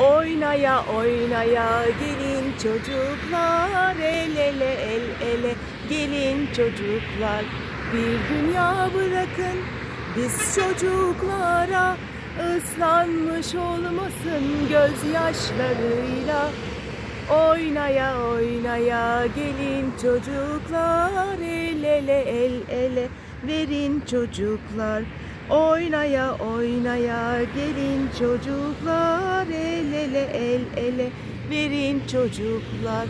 Oynaya oynaya gelin çocuklar el ele el ele. Gelin çocuklar bir dünya bırakın. Biz çocuklara ıslanmış olmasın gözyaşlarıyla. Oynaya oynaya gelin çocuklar el ele el ele. Verin çocuklar Oynaya oynaya gelin çocuklar el ele el ele. Verin çocuklar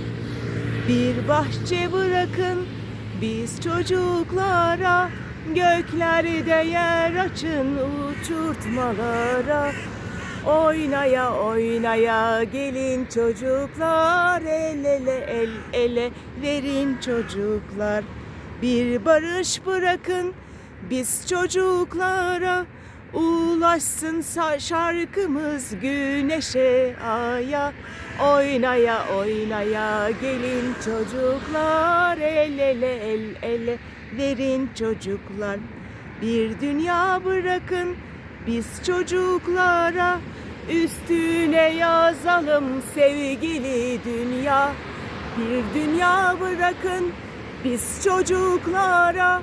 Bir bahçe bırakın. Biz çocuklara Göklerde yer açın uçurtmalara. Oynaya oynaya gelin çocuklar el ele el ele. Verin çocuklar bir barış bırakın biz çocuklara ulaşsın şarkımız güneşe aya oynaya oynaya gelin çocuklar el ele el ele verin çocuklar bir dünya bırakın biz çocuklara üstüne yazalım sevgili dünya. Bir dünya bırakın biz çocuklara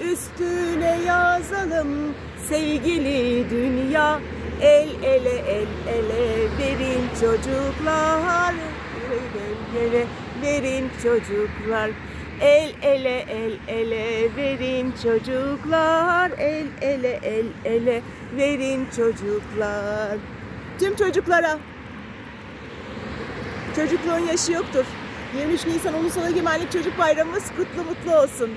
üstüne yazalım sevgili dünya. El ele el ele verin çocuklar. El ele verin çocuklar. El ele el ele verin çocuklar. El ele el ele verin çocuklar. Tüm çocuklara çocukluğun yaşı yoktur. 23 Nisan Ulusal Egemenlik Çocuk Bayramımız kutlu mutlu olsun.